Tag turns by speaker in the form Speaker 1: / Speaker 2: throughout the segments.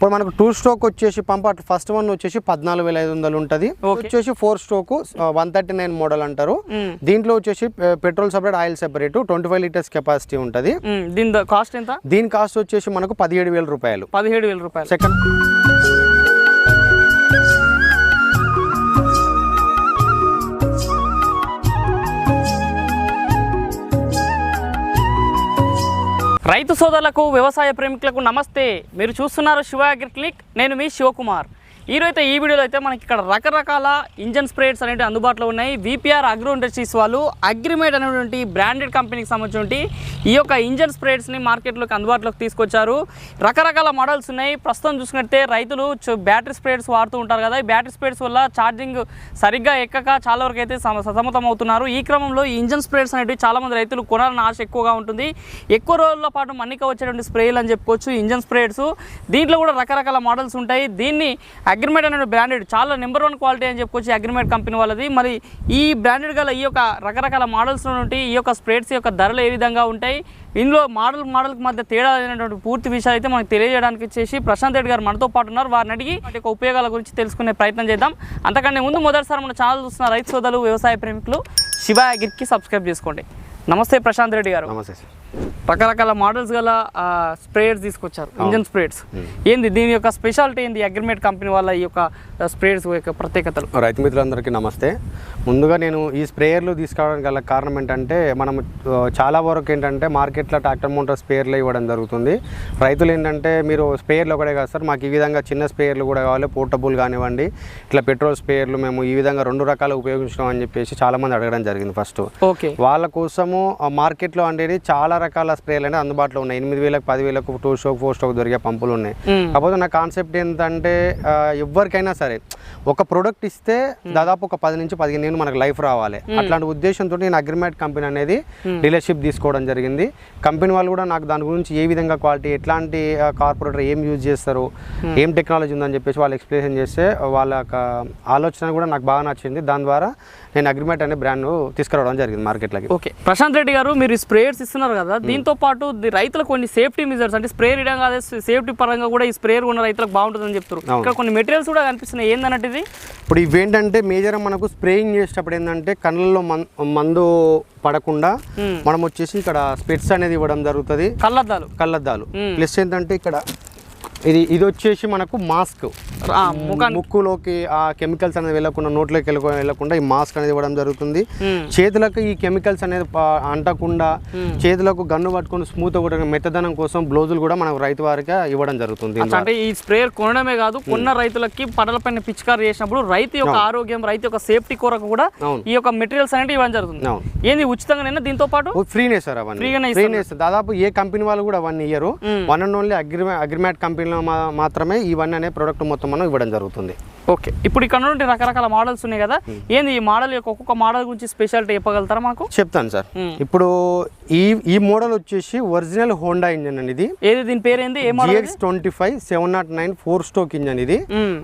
Speaker 1: ఇప్పుడు మనకు two stroke వచ్చేసి పంప్ అటు ఫస్ట్ వన్ వచ్చేసి పద్నాలుగు వేల ఐదు వందలు ఉంటుంది. వచ్చేసి four stroke one thirty nine model అంటారు.
Speaker 2: మ్మ్.
Speaker 1: దీంట్లో వచ్చేసి petrol separate oil separate twenty five litres capacity ఉంటుంది.
Speaker 2: దీని కాస్ట్ ఎంత?
Speaker 1: దీని కాస్ట్ వచ్చేసి మనకు పదిహేడు వేల రూపాయలు.
Speaker 2: పదిహేడు వేల రూపాయలు.
Speaker 1: సెకండ్
Speaker 2: రైతు సోదరులకు వ్యవసాయ ప్రేమికులకు నమస్తే. మీరు చూస్తున్నారు శివాగ్రి క్లిక్. నేను మీ శివకుమార్. ఈరోజు ఈ వీడియోలో అయితే మనకి ఇక్కడ రకరకాల ఇంజన్ స్ప్రేడ్స్ అనేవి అందుబాటులో ఉన్నాయి. విపిఆర్ అగ్రో ఇండస్ట్రీస్ వాళ్ళు అగ్రిమేట్ అనేటువంటి బ్రాండెడ్ కంపెనీకి సంబంధించి ఈ యొక్క ఇంజన్ స్ప్రేడ్స్ని మార్కెట్లోకి అందుబాటులోకి తీసుకొచ్చారు. రకరకాల మోడల్స్ ఉన్నాయి. ప్రస్తుతం చూసుకుంటే రైతులు బ్యాటరీ స్ప్రేడ్స్ వాడుతూ ఉంటారు కదా ఈ బ్యాటరీ స్ప్రేడ్స్ వల్ల ఛార్జింగ్ సరిగ్గా ఎక్కక చాలా వరకు అయితే సమ- సతమతం అవుతున్నారు. ఈ క్రమంలో ఈ ఇంజన్ స్ప్రేడ్స్ అనేవి చాలామంది రైతులు కొనాలని ఆశ ఎక్కువగా ఉంటుంది. ఎక్కువ రోజుల పాటు మన్నిక వచ్చేటువంటి స్ప్రేలు అని చెప్పుకోవచ్చు ఇంజన్ స్ప్రేడ్స్ దీంట్లో కూడా రకరకాల మోడల్స్ ఉంటాయి. దీన్ని అగ్రిమేట్ అనే బ్రాండెడ్ చాలా నెంబర్ వన్ క్వాలిటీ అని చెప్పుకోవచ్చు అగ్రిమేట్ కంపెనీ వాళ్ళది. మరి ఈ బ్రాండెడ్ గల ఈ యొక్క రకరకాల మోడల్స్ నుండి ఈ యొక్క స్ప్రేడ్స్ యొక్క ధరలు ఏ విధంగా ఉంటాయి ఇందులో మోడల్ మోడల్కి మధ్య తేడా అయినటువంటి పూర్తి విషయాలు అయితే మనకు తెలియజేయడానికి వచ్చేసి ప్రశాంత్ రెడ్డి గారు మనతో పాటు ఉన్నారు. వారిని అడిగి వాటి యొక్క ఉపయోగాల గురించి తెలుసుకునే ప్రయత్నం చేద్దాం. అంతకంటే ముందు మొదటిసారి మన ఛానల్ చూస్తున్న రైతు సోదరులు వ్యవసాయ ప్రేమికులు శివ అగిరికి సబ్స్క్రైబ్ చేసుకోండి. నమస్తే ప్రశాంత్ రెడ్డి గారు.
Speaker 1: నమస్తే సార్.
Speaker 2: రకరకాల మోడల్స్ గల స్ప్రేయర్స్ తీసుకొచ్చారు. ఇంజన్ స్ప్రేడ్స్ ఏంది దీని యొక్క స్పెషాలిటీ ఏంది? అగ్రిమేట్ కంపెనీ వాళ్ళ ఈ యొక్క స్ప్రేడ్స్ యొక్క ప్రత్యేకతలు.
Speaker 1: రైతు మిత్రులందరికీ నమస్తే. ముందుగా నేను ఈ స్ప్రేయర్లు తీసుకోవడానికి గల కారణం ఏంటంటే మనం చాలా వరకు ఏంటంటే మార్కెట్లో ట్రాక్టర్ మోటార్ స్ప్రేయర్లు ఇవ్వడం జరుగుతుంది. రైతులు ఏంటంటే మీరు స్ప్రేయర్లు ఒకటే కాదు సార్ మాకు ఈ విధంగా చిన్న స్ప్రేయర్లు కూడా కావాలి పోర్టబుల్ కానివ్వండి ఇట్లా పెట్రోల్ స్ప్రేయర్లు మేము ఈ విధంగా రెండు రకాలు ఉపయోగించడం అని చెప్పేసి చాలామంది అడగడం జరిగింది ఫస్ట్.
Speaker 2: ఓకే.
Speaker 1: వాళ్ళ కోసము మార్కెట్లో అనేది చాలా రకాల స్ప్రేలు అనేది అందుబాటులో ఉన్నాయి. ఎనిమిది వేలకు పదివేలకు టూ స్టోక్ ఫోర్ స్టోక్ దొరికే పంపులు ఉన్నాయి. కాకపోతే నా కాన్సెప్ట్ ఏంటంటే ఎవరికైనా సరే ఒక ప్రొడక్ట్ ఇస్తే దాదాపు ఒక పది నుంచి పదిహేను ఏళ్ళు మనకు లైఫ్ రావాలి. అట్లాంటి ఉద్దేశంతో నేను అగ్రిమేట్ కంపెనీ అనేది డీలర్షిప్ తీసుకోవడం జరిగింది. కంపెనీ వాళ్ళు కూడా నాకు దాని గురించి ఏ విధంగా క్వాలిటీ ఎట్లాంటి కార్పొరేటర్ ఏం యూజ్ చేస్తారు ఏం టెక్నాలజీ ఉందని చెప్పేసి వాళ్ళు ఎక్స్ప్లెయిన్ చేస్తే వాళ్ళ ఆలోచన కూడా నాకు బాగా నచ్చింది. దాని ద్వారా నేను అగ్రిమేట్ అనే బ్రాండ్ తీసుకురావడం జరిగింది మార్కెట్లోకి
Speaker 2: ఓకే ప్రశాంత్ రెడ్డి గారు మీరు స్ప్రేయర్స్ ఇస్తున్నారు కదా దీంతో పాటు రైతులకు కొన్ని సేఫ్టీ మెజర్స్ అంటే స్ప్రే ఇవ్వడం కాదు సేఫ్టీ పరంగా కూడా ఈ స్ప్రేయర్ ఉన్న రైతులకు బాగుంటుందని చెప్తారు ఇక్కడ కొన్ని మెటీరియల్స్ కూడా కనిపిస్తున్నాయి. ఏందన్నట్టు ఇది?
Speaker 1: ఇప్పుడు ఇవేంటంటే మేజర్ మనకు స్ప్రేయింగ్ చేసేటప్పుడు ఏంటంటే కళ్ళల్లో మందు పడకుండా
Speaker 2: మ్మ్.
Speaker 1: మనం వచ్చేసి ఇక్కడ స్పెట్స్ అనేది ఇవ్వడం జరుగుతుంది.
Speaker 2: కళ్ళద్దాలు.
Speaker 1: కళ్ళద్దాలు. ప్లస్ ఏంటంటే ఇక్కడ ఇది ఇది వచ్చేసి మనకు మాస్క్ ముక్కులోకి ఆ కెమికల్స్ అనేది వెళ్ళకుండా నోట్లోకి వెళ్ళకు వెళ్ళకుండా ఈ మాస్క్ అనేది ఇవ్వడం జరుగుతుంది. చేతులకు ఈ కెమికల్స్ అనేది అంటకుండా. చేతులకు గన్ను పట్టుకొని స్మూత్ కూడా మెత్తదనం కోసం బ్లౌజులు కూడా మనకు రైతు వారికి ఇవ్వడం జరుగుతుంది
Speaker 2: అంటే ఈ స్ప్రేయర్ కొనడమే కాదు కొన్న రైతులకి పడలపైన పిచికారు చేసినప్పుడు రైతు యొక్క ఆరోగ్యం రైతు యొక్క సేఫ్టీ కొరకు కూడా. ఈ యొక్క మెటీరియల్స్ అనేవి ఇవ్వడం జరుగుతుంది. ఏంది ఉచితంగానైనా దీంతో పాటు?
Speaker 1: ఫ్రీనే సార్ అవన్నీ. ఫ్రీనే దాదాపు ఏ కంపెనీ వాళ్ళు కూడా అవన్నీ ఇయ్యరు. వన్ అండ్ ఓన్లీ అగ్రిమే అగ్రిమేట్ కంపెనీలో మాత్రమే ఇవన్నీ అనే ప్రోడక్ట్ మొత్తం మనం ఇవ్వడం జరుగుతుంది.
Speaker 2: ఓకే. ఇప్పుడు ఇక్కడ నుండి రకరకాల మోడల్స్ ఉన్నాయి కదా. ఏంది ఈ మోడల్ యొక్క ఒక్కొక్క మోడల్ గురించి స్పెషాలిటీ చెప్పగలుగుతారా మాకు?
Speaker 1: చెప్తాను సార్. ఇప్పుడు ఈ ఈ మోడల్ వచ్చేసి ఒరిజినల్ హోండా ఇంజన్ అండి ఇది.
Speaker 2: ఏది దీని పేరు ఏంది?
Speaker 1: GX twenty five seven not nine four stroke engine ఇది.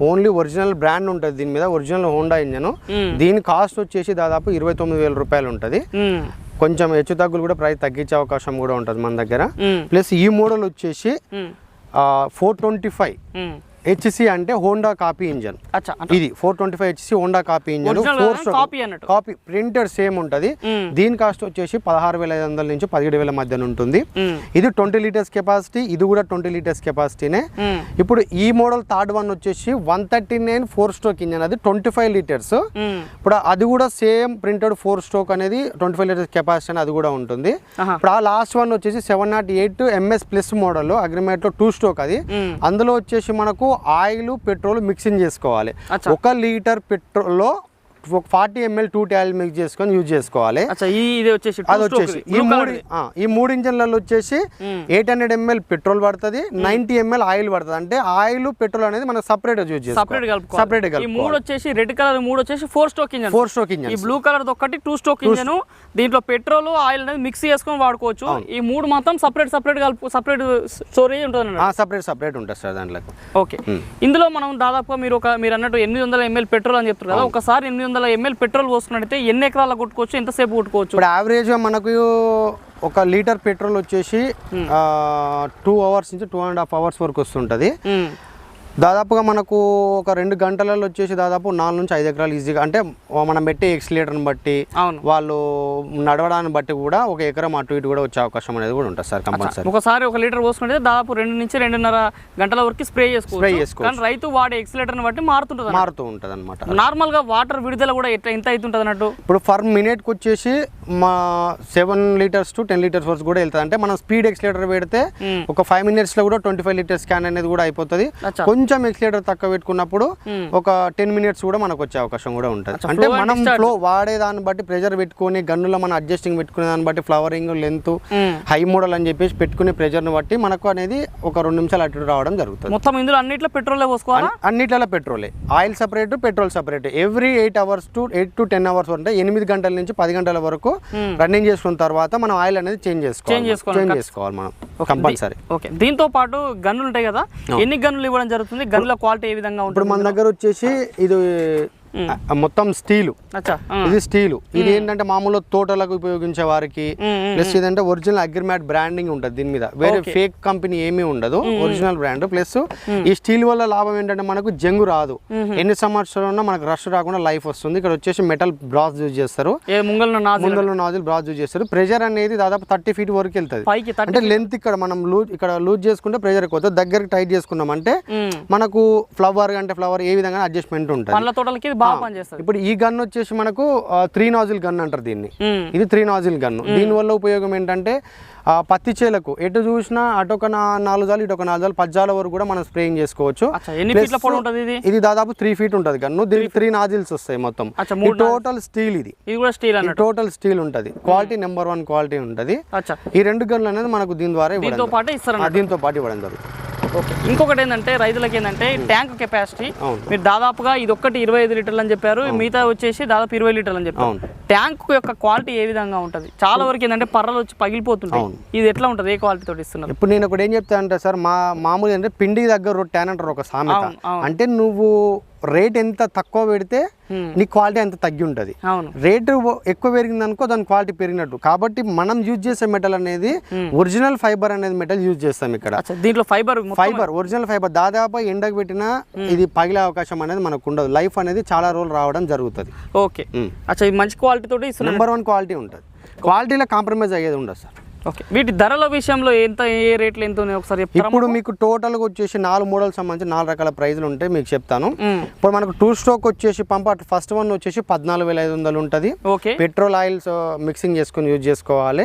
Speaker 1: ఓన్లీ ఒరిజినల్ బ్రాండ్ ఉంటుంది దీని మీద ఒరిజినల్ హోండా ఇంజన్. దీని కాస్ట్ వచ్చేసి దాదాపు ఇరవై తొమ్మిది వేల రూపాయలు ఉంటుంది. కొంచెం హెచ్చు తగ్గులు కూడా ప్రైస్ తగ్గించే అవకాశం కూడా ఉంటుంది మన దగ్గర. ప్లస్ ఈ మోడల్ వచ్చేసి ఫోర్ ట్వంటీ ఫైవ్. హెచ్సి అంటే హోండా కాపీ ఇంజన్ ఇది four twenty five HC Honda copy engine four
Speaker 2: అన్నట్టు.
Speaker 1: కాపీ ప్రింటర్ సేమ్ ఉంటుంది. దీని కాస్ట్ వచ్చేసి పదహారు వేల ఐదు వందల నుంచి పదిహేడు వేల మధ్యన ఉంటుంది. ఇది ట్వంటీ లీటర్స్ కెపాసిటీ ఇది కూడా ట్వంటీ లీటర్స్ కెపాసిటీనే. ఇప్పుడు ఈ మోడల్ థర్డ్ వన్ వచ్చేసి one thirty nine four stroke engine అది ట్వంటీ ఫైవ్ లీటర్స్. ఇప్పుడు అది కూడా సేమ్ ప్రింటెడ్ ఫోర్ స్ట్రోక్ అనేది ట్వంటీ ఫైవ్ లీటర్స్ కెపాసిటీ అని అది కూడా ఉంటుంది. ఇప్పుడు ఆ లాస్ట్ వన్ వచ్చేసి seven not eight MS plus model అగ్రిమేట్లో two stroke అది. అందులో వచ్చేసి మనకు ఆయిల్ పెట్రోల్ మిక్సింగ్ చేసుకోవాలి. ఒక లీటర్ పెట్రోల్లో ఫార్టీ ఎంఎల్ టూ ట్యాల్ మిక్స్ చేసుకొని యూజ్ చేసుకోవాలి.
Speaker 2: ఈ ఇది వచ్చేసి
Speaker 1: అది వచ్చేసి. ఈ మూడు ఈ మూడు ఇంజన్లలో వచ్చేసి. ఎయిట్ హండ్రెడ్ ఎంఎల్ పెట్రోల్ పడుతుంది నైన్టీ ఎంఎల్ ఆయిల్ పడుతుంది. అంటే ఆయిల్ పెట్రోల్ అనేది మనం సపరేట్ యూజ్ చేసుకోవాలి.
Speaker 2: కలుపుకోవాలి.
Speaker 1: సపరేట్
Speaker 2: ఈ మూడు వచ్చేసి రెడ్ కలర్ మూడు వచ్చేసి four stroke engine.
Speaker 1: Four stroke
Speaker 2: ఈ
Speaker 1: ఇంజన్
Speaker 2: బ్లూ కలర్ ఒకటి టూ స్ట్రోక్ ఇంజన్. దీంట్లో పెట్రోల్ ఆయిల్ అనేది మిక్స్ చేసుకొని వాడుకోవచ్చు. ఈ మూడు మాత్రం సపరేట్ సపరేట్ కలుపు సపరేట్ స్టోరేజ్ ఉంటుంది
Speaker 1: సపరేట్ సపరేట్ ఉంటుంది సార్ దాంట్లో
Speaker 2: ఓకే ఇందులో మనం దాదాపుగా మీరు ఒక మీరు అన్నట్టు ఎనిమిది వందల ఎంఎల్ పెట్రోల్ అని చెప్తారు కదా ఒకసారి ఎనిమిది వందల ఎంఎల్ పెట్రోల్ పోసుకున్నట్టయితే ఎన్ని ఎకరాల కొట్టుకోవచ్చు ఎంతసేపు కొట్టుకోవచ్చు?
Speaker 1: ఇప్పుడు యావరేజ్గా మనకు ఒక లీటర్ పెట్రోల్ వచ్చేసి టూ అవర్స్ నుంచి టూ అండ్ హాఫ్ అవర్స్ వరకు వస్తుంటుంది.
Speaker 2: మ్మ్.
Speaker 1: దాదాపుగా మనకు ఒక రెండు గంటలలో వచ్చేసి దాదాపు నాలుగు నుంచి ఐదు ఎకరాలు ఈజీగా అంటే మనం పెట్టే ఎక్స్లేటర్ని బట్టి వాళ్ళు నడవడాన్ని బట్టి కూడా ఒక ఎకరం అటు ఇటు కూడా వచ్చే అవకాశం అనేది కూడా ఉంటుంది సార్ కంపల్సరీ.
Speaker 2: ఒకసారి ఒక లీటర్ పోసుకుంటే దాదాపు రెండు నుంచి రెండున్నర గంటల వరకు స్ప్రే
Speaker 1: స్ప్రే
Speaker 2: చేసుకోవచ్చు.
Speaker 1: చేసుకోవచ్చు.
Speaker 2: కానీ రైతు వాడే ఎక్సిలేటర్ని బట్టి మారుతుంటుంది
Speaker 1: మారుతూ ఉంటుంది అనమాట
Speaker 2: నార్మల్గా వాటర్ విడుదల కూడా ఎట్లా ఎంత అవుతుంటుంది అన్నట్టు?
Speaker 1: ఇప్పుడు ఫర్ మినిట్కి వచ్చేసి మా seven litres to ten litres వరకు కూడా వెళ్తుంది. అంటే మనం స్పీడ్ ఎక్స్లేటర్ పెడితే. ఒక ఫైవ్ మినిట్స్లో కూడా ట్వంటీ ఫైవ్ లీటర్స్ స్కాన్ అనేది కూడా అయిపోతుంది. కొంచెం ఎక్స్లేటర్ తక్కువ పెట్టుకున్నప్పుడు
Speaker 2: మ్మ్.
Speaker 1: ఒక టెన్ మినిట్స్ కూడా మనకు వచ్చే అవకాశం కూడా ఉంటుంది అంటే మనం. ఫ్లో వాడే దాన్ని బట్టి ప్రెజర్ పెట్టుకొని గన్నులో మనం అడ్జస్టింగ్ పెట్టుకునే దాన్ని బట్టి ఫ్లవరింగ్ లెంత్. హై మోడల్ అని చెప్పేసి పెట్టుకునే ప్రెజర్ని బట్టి మనకు అనేది ఒక రెండు నిమిషాలు అటు రావడం జరుగుతుంది
Speaker 2: మొత్తం ఇందులో అన్నిట్లో పెట్రోలే పోసుకోవాలా
Speaker 1: అన్- అన్నిట్లలో పెట్రోలే oil separate petrol separate every eight hours to eight to ten hours అంటే ఎనిమిది గంటల నుంచి పది గంటల వరకు. రన్నింగ్ చేసుకున్న తర్వాత మనం ఆయిల్ అనేది చేంజ్ చేసుకోవాలి. చేంజ్ చేసుకోవాలి మనం కంపల్సరీ.
Speaker 2: ఓకే దీంతో పాటు గన్నులు ఉంటాయి కదా ఎన్ని గన్నులు ఇవ్వడం జరుగుతుంది? గన్నుల క్వాలిటీ ఏ విధంగా
Speaker 1: ఇప్పుడు
Speaker 2: ఉంటుంది
Speaker 1: మన దగ్గర వచ్చేసి ఇది మొత్తం స్టీలు. ఇది స్టీలు. ఇది ఏంటంటే మామూలు తోటలకు ఉపయోగించే వారికి. ప్లస్ ఇదంటే ఒరిజినల్ అగ్రిమాట్ బ్రాండింగ్ ఉంటుంది దీని మీద. వేరే ఫేక్ కంపెనీ ఏమీ ఉండదు ఒరిజినల్ బ్రాండ్. ప్లస్ ఈ స్టీల్ వల్ల లాభం ఏంటంటే మనకు జంగు రాదు. ఎన్ని సంవత్సరాలు ఉన్నా మనకు రష్ రాకుండా లైఫ్ వస్తుంది. ఇక్కడ వచ్చేసి మెటల్ బ్రాస్ యూజ్ చేస్తారు. ముందర నాజిల్. బ్రాస్ యూజ్ చేస్తారు. ప్రెషర్ అనేది దాదాపు థర్టీ ఫీట్ వరకు వెళ్తుంది. అంటే లెంత్ ఇక్కడ మనం లూజ్ ఇక్కడ లూజ్ చేసుకుంటే ప్రెషర్ ఎక్కువ దగ్గరికి టైట్ చేసుకున్నాం అంటే. మనకు ఫ్లవర్ అంటే ఫ్లవర్ ఏ విధంగా అడ్జస్ట్మెంట్ ఉంటుంది.
Speaker 2: బాగా పనిచేస్తుంది
Speaker 1: ఇప్పుడు ఈ గన్ వచ్చేసి మనకు త్రీ నాజిల్ గన్ అంటారు దీన్ని. ఇది త్రీ నాజిల్ గన్ దీనివల్ల ఉపయోగం ఏంటంటే పత్తి చేలకు ఎటు చూసినా అటొక నా- నాలుగు జాలు ఇటొక నాలుగు జాలు పద్దాల వరకు కూడా మనం స్ప్రేయింగ్ చేసుకోవచ్చు.
Speaker 2: ఇది?
Speaker 1: దాదాపు త్రీ ఫీట్ ఉంటుంది గన్ను. దీనికి త్రీ నాజిల్స్ వస్తాయి మొత్తం. టోటల్ స్టీల్ ఇది. టోటల్ స్టీల్ ఉంటుంది. క్వాలిటీ నెంబర్ వన్ క్వాలిటీ ఉంటుంది. ఈ రెండు గన్లు అనేది మనకు దీని ద్వారా
Speaker 2: దీంతో పాటు
Speaker 1: ఇవ్వడం జరుగుతుంది.
Speaker 2: ఇంకొకటి ఏంటంటే రైతులకి ఏంటంటే ట్యాంక్ కెపాసిటీ. మీరు దాదాపుగా ఇది ఒక్కటి ఇరవై ఐదు లీటర్లు అని చెప్పారు మిగతా వచ్చేసి దాదాపు ఇరవై లీటర్లు అని చెప్పారు. ట్యాంక్ యొక్క క్వాలిటీ ఏ విధంగా ఉంటుంది? చాలా వరకు ఏంటంటే పర్రలు వచ్చి పగిలిపోతుంటాయి. ఇది ఎట్లా ఉంటుంది? ఏ క్వాలిటీ తోటి ఇస్తున్నారు?
Speaker 1: ఇప్పుడు నేను ఒకటి ఏం చెప్తా అంటే సార్ మా మామూలు అంటే పిండి దగ్గర రొట్టె అంటారు ఒక సామెత. అంటే నువ్వు రేట్ ఎంత తక్కువ పెడితే. నీ క్వాలిటీ అంత తగ్గి ఉంటుంది రేటు ఎక్కువ పెరిగింది అనుకో దాని క్వాలిటీ పెరిగినట్టు. కాబట్టి మనం యూజ్ చేసే మెటల్ అనేది ఒరిజినల్ ఫైబర్ అనేది మెటల్ యూజ్ చేస్తాం ఇక్కడ.
Speaker 2: దీంట్లో ఫైబర్
Speaker 1: ఫైబర్ ఒరిజినల్ ఫైబర్. దాదాపు ఎండకు పెట్టినా ఇది పగిలే అవకాశం అనేది మనకు ఉండదు లైఫ్ అనేది చాలా రోజులు రావడం జరుగుతుంది.
Speaker 2: ఓకే. అచ్చా ఇది మంచి క్వాలిటీ తోటి
Speaker 1: నెంబర్ వన్ క్వాలిటీ ఉంటుంది. క్వాలిటీలో కాంప్రమైజ్ అయ్యేది ఉండదు సార్.
Speaker 2: ఓకే. వీటి ధరల విషయంలో ఎంత ఏ రేట్లు ఎంత ఉన్నాయి? ఒకసారి
Speaker 1: ఇప్పుడు మీకు? టోటల్గా వచ్చేసి నాలుగు మోడల్ సంబంధించి నాలుగు రకాల ప్రైజ్లు ఉంటాయి మీకు చెప్తాను. ఇప్పుడు మనకు టూ స్ట్రోక్ వచ్చేసి పంప ఫస్ట్ వన్ వచ్చేసి పద్నాలుగు వేల ఐదు వందలు ఉంటుంది.
Speaker 2: ఓకే.
Speaker 1: పెట్రోల్ ఆయిల్స్ మిక్సింగ్ చేసుకుని యూజ్ చేసుకోవాలి.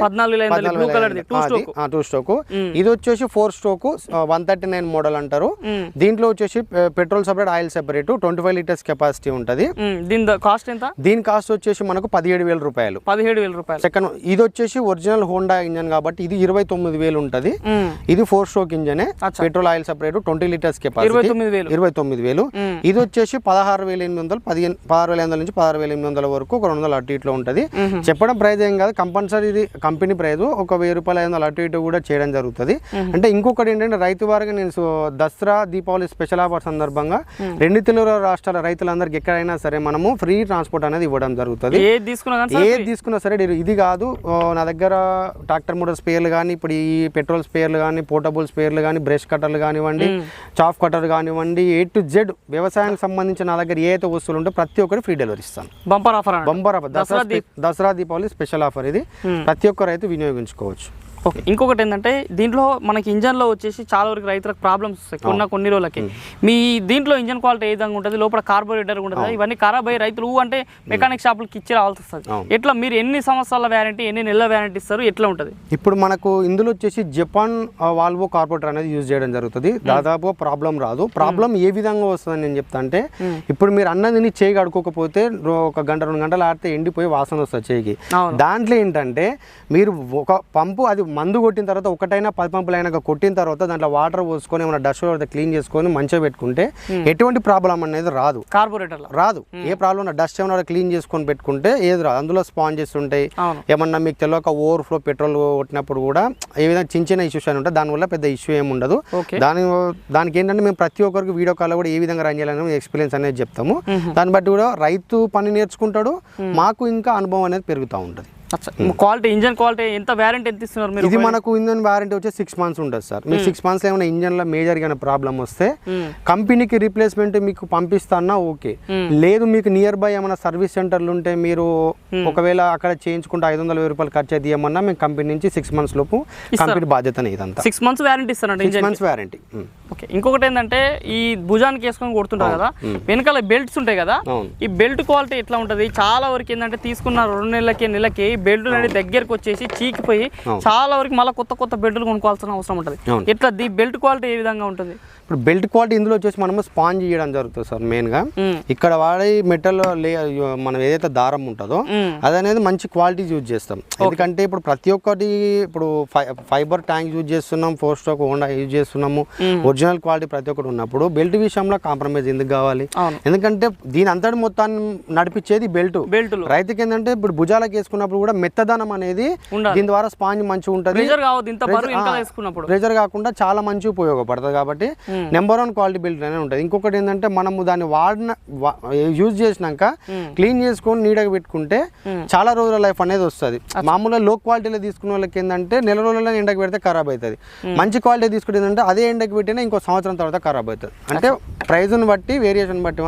Speaker 2: టూ
Speaker 1: స్ట్రోక్ ఇది వచ్చేసి four stroke one thirty nine model అంటారు. దీంట్లో వచ్చేసి petrol separate oil separate twenty five litres capacity ఉంటుంది.
Speaker 2: దీని కాస్ట్ ఎంత?
Speaker 1: దీని కాస్ట్ వచ్చేసి మనకు పదిహేడు వేల రూపాయలు.
Speaker 2: పదిహేడు వేల రూపాయలు.
Speaker 1: సెకండ్ ఇది వచ్చేసి ఒరిజినల్ హోండా ఇంజన్ కాబట్టి ఇది ఇరవై తొమ్మిది వేలు ఉంటుంది. ఇది four stroke ఇంజనే. Petrol oil separate twenty litres
Speaker 2: ఇరవై
Speaker 1: కెపాసిటీ
Speaker 2: తొమ్మిది వేలు.
Speaker 1: ఇరవై తొమ్మిది వేలు.
Speaker 2: మ్మ్.
Speaker 1: ఇది వచ్చేసి పదహారు వేల ఎనిమిది వందలు పదిహేను పదహారు వేల ఎనిమిది వందల నుంచి పదహారు వేల ఎనిమిది వందల వరకు ఒక రెండు వందలు అటు ఇట్లో ఉంటుంది. చెప్పడం ప్రైస్ ఏం కాదు కంపల్సరీ ఇది కంపెనీ ప్రైస్ ఒక వెయ్యి రూపాయలు ఐదు వందలు అటు ఇటు కూడా చేయడం జరుగుతుంది. అంటే ఇంకొకటి ఏంటంటే రైతు వారికి నేను దసరా దీపావళి స్పెషల్ ఆఫర్ సందర్భంగా రెండు తెలుగు రాష్ట్రాల రైతులందరికీ ఎక్కడైనా సరే మనము ఫ్రీ ట్రాన్స్పోర్ట్ అనేది ఇవ్వడం జరుగుతుంది.
Speaker 2: ఏది తీసుకున్నా
Speaker 1: సరే ఇది- కాదు నా దగ్గర ట్రాక్టర్ మోటార్ స్పేర్లు కానీ ఇప్పుడు ఈ పెట్రోల్ స్పేర్లు కానీ పోర్టబుల్ స్పేర్లు కానీ బ్రష్ కట్టర్లు కానివ్వండి చాఫ్ కటర్ కానివ్వండి ఏ టు జెడ్ వ్యవసాయానికి సంబంధించిన నా దగ్గర ఏ అయితే వస్తువులు ఉంటే ప్రతి ఒక్కటి ఫ్రీ డెలివరీ ఇస్తాను.
Speaker 2: Bumper offer.
Speaker 1: Bumper offer. Dasara Dasara Deepavali special offer ఇది. ప్రతి ఒక్క రైతు వినియోగించుకోవచ్చు.
Speaker 2: ఓకే ఇంకొకటి ఏంటంటే దీంట్లో మనకి ఇంజన్లో వచ్చేసి చాలా వరకు రైతులకు ప్రాబ్లమ్స్ వస్తాయి కొన్న కొన్ని రోజులకి. మీ దీంట్లో ఇంజన్ క్వాలిటీ ఏ విధంగా ఉంటుంది లోపల కార్బోరేటర్ ఉంటుంది ఇవన్నీ ఖరాబ్ అయ్యి రైతులు అంటే మెకానిక్ షాపులకి ఇచ్చి రావాల్సి వస్తుంది. ఎట్లా మీరు ఎన్ని సంవత్సరాల వ్యారంటీ ఎన్ని నెలల వ్యారంటీ ఇస్తారు ఎట్లా ఉంటుంది?
Speaker 1: ఇప్పుడు మనకు ఇందులో వచ్చేసి జపాన్ వాల్వో కార్పొరేటర్ అనేది యూజ్ చేయడం జరుగుతుంది. దాదాపు ప్రాబ్లం రాదు. ప్రాబ్లం ఏ విధంగా వస్తుందని నేను చెప్తా అంటే ఇప్పుడు మీరు అన్నదిని చేయి కడుక్కోకపోతే రో- ఒక గంట రెండు గంటలు ఆడితే ఎండిపోయి వాసన వస్తుంది చేయికి. దాంట్లో ఏంటంటే మీరు ఒక పంపు అది మందు కొట్టిన తర్వాత ఒకటైనా పది పంపులు అయినాక కొట్టిన తర్వాత దాంట్లో వాటర్ పోసుకొని ఏమైనా డస్ట్ క్లీన్ చేసుకొని మంచిగా పెట్టుకుంటే ఎటువంటి ప్రాబ్లం అనేది రాదు.
Speaker 2: కార్బోరేటర్లో
Speaker 1: రాదు. ఏ ప్రాబ్లం డస్ట్ ఏమైనా క్లీన్ చేసుకొని పెట్టుకుంటే ఏది రాదు. అందులో స్పాంజెస్ ఉంటాయి ఏమన్నా మీకు తెలియక ఓవర్ఫ్లో పెట్రోల్ కొట్టినప్పుడు కూడా ఏ విధంగా చిన్న చిన్న ఇష్యూస్ అని ఉంటాయి దానివల్ల పెద్ద ఇష్యూ ఏమి ఉండదు. దాని దానికి ఏంటంటే మేము ప్రతి ఒక్కరికి వీడియో కాల్ కూడా ఏ విధంగా రన్ చేయాలని ఎక్స్పీరియన్స్ అనేది చెప్తాము. దాన్ని బట్టి కూడా రైతు పని నేర్చుకుంటాడు. మాకు ఇంకా అనుభవం అనేది పెరుగుతూ ఉంటుంది.
Speaker 2: క్వాలిటీ ఇంజన్ క్వాలిటీ ఎంత వ్యారంటీ ఎంత ఇస్తున్నారు మీరు
Speaker 1: ఇది మనకు ఇంజన్ వారంటీ వచ్చి సిక్స్ మంత్స్ ఉంటుంది సార్. మీకు సిక్స్ మంత్స్ ఏమైనా ఇంజన్లో మేజర్గా ప్రాబ్లం వస్తే కంపెనీకి రీప్లేస్మెంట్ మీకు పంపిస్తానా ఓకే లేదు మీకు నియర్ బై ఏమైనా సర్వీస్ సెంటర్లు ఉంటే మీరు ఒకవేళ అక్కడ చేయించుకుంటే ఐదు వందల వెయ్యి రూపాయలు ఖర్చు అయితే ఇవ్వమన్నా మేము కంపెనీ నుంచి సిక్స్ మంత్స్ లోపు కంపెనీ బాధ్యతనే ఇదంతా.
Speaker 2: సిక్స్ మంత్స్ వ్యారంటీ ఇస్తారంట
Speaker 1: సిక్స్ మంత్స్ వారంటీ
Speaker 2: ఓకే ఇంకొకటి ఏంటంటే ఈ భుజానికి వేసుకొని కొడుతుంటారు కదా వెనకాల బెల్ట్స్ ఉంటాయి కదా. ఈ బెల్ట్ క్వాలిటీ ఎట్లా ఉంటుంది? చాలా వరకు ఏంటంటే తీసుకున్న రెండు నెలలకి నెలకి బెల్ట్ అనేది దగ్గరకు వచ్చేసి చీకిపోయి చాలా వరకు మళ్ళీ కొత్త కొత్త బెల్ట్లు కొనుక్కోవాల్సిన అవసరం ఉంటుంది. ఎట్లా ది బెల్ట్ క్వాలిటీ ఏ విధంగా ఉంటుంది?
Speaker 1: ఇప్పుడు బెల్ట్ క్వాలిటీ ఇందులో వచ్చేసి మనము స్పాంజ్ చేయడం జరుగుతుంది సార్ మెయిన్గా.
Speaker 2: మ్మ్.
Speaker 1: ఇక్కడ వాడే మెటల్ లే మనం ఏదైతే దారం ఉంటుందో
Speaker 2: మ్మ్.
Speaker 1: అది అనేది మంచి క్వాలిటీ యూజ్ చేస్తాం. ఎందుకంటే ఇప్పుడు ప్రతి ఒక్కటి ఇప్పుడు ఫైబర్ ట్యాంక్ యూజ్ చేస్తున్నాం ఫోర్ స్ట్రోక్ హోండా యూజ్ చేస్తున్నాము. ఒరిజినల్ క్వాలిటీ ప్రతి ఒక్కటి ఉన్నప్పుడు బెల్ట్ విషయంలో కాంప్రమైజ్ ఎందుకు కావాలి. ఎందుకంటే దీని అంతటి మొత్తాన్ని నడిపించేది బెల్ట్.
Speaker 2: బెల్ట్లు.
Speaker 1: రైతుకి ఏంటంటే ఇప్పుడు భుజాలకు వేసుకున్నప్పుడు కూడా మెత్తదనం అనేది. దీని ద్వారా స్పాంజ్ మంచిగా ఉంటుంది.
Speaker 2: ప్రెజర్
Speaker 1: కాకుండా చాలా మంచి ఉపయోగపడుతుంది కాబట్టి నెంబర్ వన్ క్వాలిటీ బిల్డ్ అనేది ఉంటుంది. ఇంకొకటి ఏంటంటే మనము దాన్ని వాడిన యూజ్ చేసినాక క్లీన్ చేసుకొని నీడగా పెట్టుకుంటే చాలా రోజుల లైఫ్ అనేది వస్తుంది. మామూలుగా లో క్వాలిటీలో తీసుకున్న వాళ్ళకి ఏంటంటే నెల రోజుల్లో ఎండకు పెడితే ఖరాబ్ అవుతుంది మంచి క్వాలిటీ తీసుకుంటే ఏంటంటే అదే ఎండకు పెట్టినా ఇంకో సంవత్సరం తర్వాత ఖరాబ్ అవుతుంది. అంటే ప్రైజ్ని బట్టి వేరియేషన్ బట్టి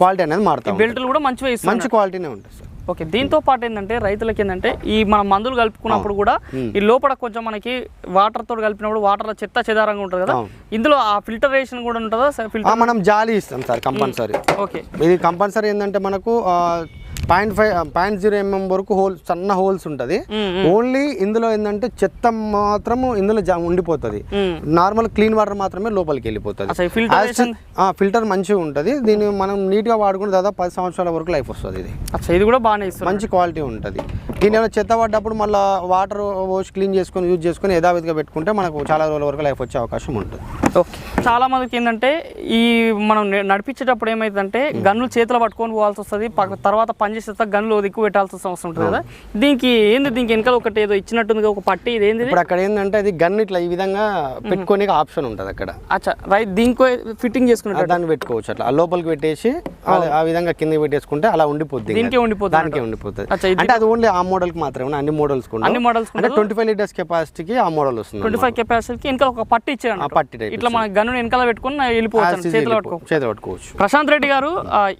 Speaker 1: క్వాలిటీ అనేది మారుతుంది
Speaker 2: బెల్ట్లు కూడా ఇస్తారు
Speaker 1: మంచి క్వాలిటీనే ఉంటుంది
Speaker 2: ఓకే దీంతో పాటు ఏంటంటే రైతులకి ఏంటంటే ఈ మన మందులు కలుపుకున్నప్పుడు కూడా ఈ లోపల కొంచెం మనకి వాటర్ తోటి కలిపినప్పుడు వాటర్ చెత్త చెదారంగా ఉంటుంది కదా. ఇందులో ఆ ఫిల్టరేషన్ కూడా ఉంటుందా?
Speaker 1: ఆ,
Speaker 2: ఫిల్టర్
Speaker 1: మనం జాలి ఇస్తాం సార్ కంపల్సరీ
Speaker 2: ఓకే.
Speaker 1: ఇది కంపల్సరీ ఏంటంటే మనకు point five point zero MM వరకు హోల్ సన్న హోల్స్ ఉంటుంది. ఓన్లీ ఇందులో ఏంటంటే చెత్త మాత్రము ఇందులో ఉండిపోతుంది. నార్మల్ క్లీన్ వాటర్ మాత్రమే లోపలికి వెళ్ళిపోతుంది. ఫిల్టర్ మంచిగా ఉంటుంది. దీన్ని మనం నీట్గా వాడుకుంటే దాదాపు పది సంవత్సరాల వరకు లైఫ్ వస్తుంది ఇది.
Speaker 2: ఇది కూడా బాగానే
Speaker 1: మంచి క్వాలిటీ ఉంటుంది. దీని ఏమైనా చెత్త పడ్డప్పుడు మళ్ళీ వాటర్ వాష్ క్లీన్ చేసుకొని యూజ్ చేసుకొని యథావిధిగా పెట్టుకుంటే మనకు చాలా రోజుల వరకు లైఫ్ వచ్చే అవకాశం ఉంటుంది.
Speaker 2: చాలా మందికి ఏంటంటే ఈ మనం నడిపించేటప్పుడు ఏమైందంటే గన్నులు చేతిలో పట్టుకొని పోవాల్సి వస్తుంది తర్వాత పని చేసేస్తా గన్నులు దిక్కు పెట్టాల్సి వస్తు- అవసరం ఉంటుంది కదా. దీనికి ఏంది దీనికి వెనకాల ఒకటి ఏదో ఇచ్చినట్టుంది ఒక పట్టి ఇది ఏంది
Speaker 1: ఇప్పుడు అక్కడ ఏంటంటే అది గన్ ఇట్లా ఈ విధంగా పెట్టుకోనే ఆప్షన్ ఉంటుంది అక్కడ.
Speaker 2: అచ్చా రైట్ దీనికో ఫిట్టింగ్ చేసుకున్నట్టు
Speaker 1: దాన్ని పెట్టుకోవచ్చు అట్లా. లోపలికి పెట్టేసి ఆ- విధంగా కింద పెట్టేసుకుంటే అలా ఉండిపోద్ది ఇంకా.
Speaker 2: దీనికే ఉండిపోతుంది
Speaker 1: దానికే ఉండిపోతుంది అంటే అది ఓన్లీ ఆ మోడల్కి మాత్రమే అన్ని మోడల్స్
Speaker 2: అన్ని మోడల్స్
Speaker 1: అంటే ట్వంటీ ఫైవ్ లీటర్స్ కెపాసిటీకి ఆ మోడల్ వస్తుంది
Speaker 2: ట్వంటీ ఫైవ్ కెపాసిటీకి వెనకాల ఒక పట్టి ఇచ్చాడు
Speaker 1: ఆ పట్టి
Speaker 2: ఇట్లా మన గన్ను వెనకాల పెట్టుకుని వెళ్ళిపోవచ్చు చేతిలో పట్టుకో.
Speaker 1: చేతి పట్టుకోవచ్చు.
Speaker 2: ప్రశాంత్ రెడ్డి గారు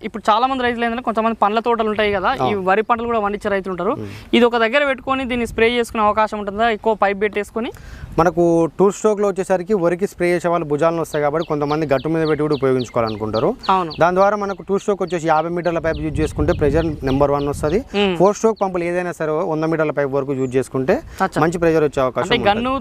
Speaker 2: ఇప్పుడు చాలా మంది రైతులు ఏంటంటే కొంతమంది పండ్ల తోటలు ఉంటాయి కదా ఈ వరి పంటలు కూడా పండించే రైతులు ఉంటారు. ఇది ఒక దగ్గర పెట్టుకొని దీన్ని స్ప్రే చేసుకునే అవకాశం ఉంటుందా? ఎక్కువ పైప్ పెట్టేసుకొని?
Speaker 1: మనకు టూ స్ట్రోక్లో వచ్చేసరికి వరికి స్ప్రే చేసే వాళ్ళు భుజాలను వస్తాయి కాబట్టి కొంతమంది గట్టు మీద పెట్టి కూడా ఉపయోగించుకోవాలనుకుంటారు.
Speaker 2: అవును.
Speaker 1: దాని ద్వారా మనకు టూ స్ట్రోక్ వచ్చేసి యాభై మీటర్ల పైప్ యూజ్ చేసుకుంటే ప్రెజర్ నెంబర్ వన్ వస్తుంది. ఫోర్ స్ట్రోక్ పంపులు ఏదైనా సరే వంద మీటర్ల పైప్ వరకు యూజ్ చేసుకుంటే. మంచి ప్రెజర్ వచ్చే అవకాశం.
Speaker 2: గన్ను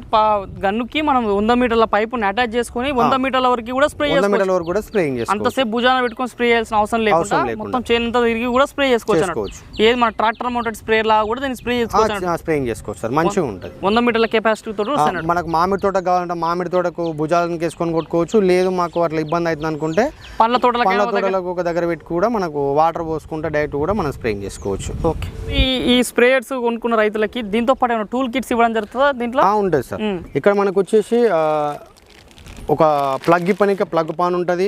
Speaker 2: గన్నుకి మనం వంద మీటర్ల పైపుని అటాచ్ చేసుకొని వంద మీటర్ల వరకు కూడా స్ప్రే
Speaker 1: వంద మీటర్ల వరకు కూడా స్ప్రేయింగ్ చేసుకోవచ్చు.
Speaker 2: అంతసేపు భుజాన పెట్టుకొని స్ప్రే చేయాల్సిన అవసరం లేకుండా. మొత్తం చేనంతా తిరిగి కూడా స్ప్రే చేసుకోవచ్చు. ఏది మన ట్రాక్టర్ మౌంటెడ్ స్ప్రే లాగా కూడా దీన్ని స్ప్రే చేసుకోవచ్చు.
Speaker 1: స్ప్రేయింగ్ చేసుకోవచ్చు సార్. మంచిగా ఉంటుంది.
Speaker 2: వంద మీటర్ల కెపాసిటీ తోటి.
Speaker 1: మనకు మామిడి తోట కావాలంటే మామిడి తోటకు భుజాలను వేసుకొని కొట్టుకోవచ్చు. లేదు మాకు అట్లా ఇబ్బంది అవుతుంది అనుకుంటే
Speaker 2: పండ్ల తోటలకి
Speaker 1: పండ్ల తోటలకు ఒక దగ్గర పెట్టి కూడా మనకు వాటర్ పోసుకుంటే డైరెక్ట్ కూడా మనం స్ప్రేయింగ్ చేసుకోవచ్చు.
Speaker 2: ఓకే. ఈ ఈ స్ప్రేయర్స్ కొనుక్కున్న రైతులకి దీంతో పాటు ఏమైనా టూల్ కిట్స్ ఇవ్వడం జరుగుతుందా దీంట్లో?
Speaker 1: ఉంటుంది సార్. ఇక్కడ మనకు వచ్చేసి ఒక ప్లగ్ పనికి ప్లగ్ పాన్ ఉంటుంది.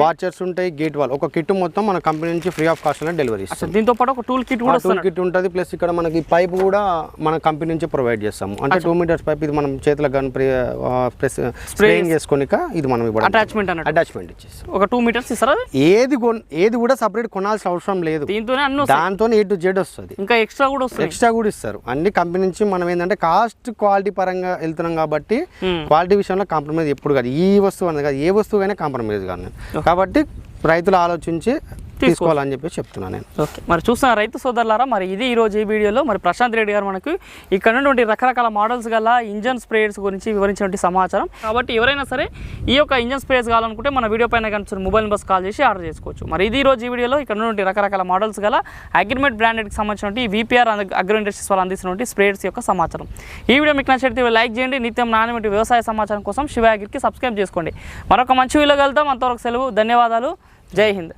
Speaker 1: వాచర్స్ ఉంటాయి గేట్ వాల్ ఒక కిట్ మొత్తం మన కంపెనీ నుంచి ఫ్రీ ఆఫ్ కాస్ట్ డెలివరీ ఇస్తాం
Speaker 2: దీంతో పాటు ఒక టూల్ కిట్ కూడా
Speaker 1: టూల్
Speaker 2: వస్తుంది.
Speaker 1: కిట్ ఉంటుంది ప్లస్ ఇక్కడ మనకి పైప్ కూడా మన కంపెనీ నుంచి ప్రొవైడ్ చేస్తాము. అంటే టూ మీటర్స్ పైప్ ఇది మనం చేతుల గన్ ప్రెస్ స్ప్రేయింగ్ చేసుకోనిక ఇది మనం ఇవ్వడం
Speaker 2: అటాచ్మెంట్
Speaker 1: అటాచ్మెంట్ ఇచ్చేస్తాం.
Speaker 2: ఒక టూ మీటర్స్ ఇస్తారా
Speaker 1: ఏది ఏది కూడా సపరేట్ కొనాల్సిన అవసరం లేదు. దాంతో ఏ టు జెడ్ వస్తుంది.
Speaker 2: ఇంకా ఎక్స్ట్రా కూడా వస్తాయి.
Speaker 1: ఎక్స్ట్రా కూడా ఇస్తారు. అన్ని కంపెనీ నుంచి మనం ఏంటంటే కాస్ట్ క్వాలిటీ పరంగా వెళ్తున్నాం కాబట్టి
Speaker 2: Hmm.
Speaker 1: క్వాలిటీ విషయంలో కాంప్రమైజ్ ఎప్పుడు కాదు. ఈ వస్తువు అనేది కాదు ఏ వస్తువు కాంప్రమైజ్ కాదు నేను. కాబట్టి రైతులు ఆలోచించి తీసుకోవాలని చెప్పి చెప్తున్నాను నేను.
Speaker 2: ఓకే. మరి చూస్తున్న రైతు సోదరులారా మరి ఇది ఈ రోజు ఈ వీడియోలో మరి ప్రశాంత్ రెడ్డి గారు మనకు ఇక్కడ ఉన్నటువంటి రకరకాల మోడల్స్ గల ఇంజన్ స్ప్రేయర్స్ గురించి వివరించినటువంటి సమాచారం. కాబట్టి ఎవరైనా సరే ఈ యొక్క ఇంజన్ స్ప్రేయర్స్ కావాలనుకుంటే మన వీడియో పైన కనిపిస్తున్న మొబైల్ నెంబర్స్ కాల్ చేసి ఆర్డర్ చేసుకోవచ్చు. మరి ఇది ఈ రోజు ఈ వీడియోలో ఇక్కడ ఉన్నటువంటి రకరకాల మోడల్స్ గల అగ్రిమెంట్ బ్రాండెడ్కి సంబంధించినటువంటి వీపీఆర్ అగ్రో ఇండస్ట్రీస్ వాళ్ళు అందిస్తున్నటువంటి స్ప్రేయర్స్ యొక్క సమాచారం. ఈ వీడియో మీకు నచ్చితే లైక్ చేయండి. నిత్యం నాణ్యమైన వ్యవసాయ సమాచారం కోసం శివ అగ్రికి సబ్స్క్రైబ్ చేసుకోండి. మరొక మంచి వీడియో కలుద్దాం. అంతవరకు సెలవు ధన్యవాదాలు. జై హింద్.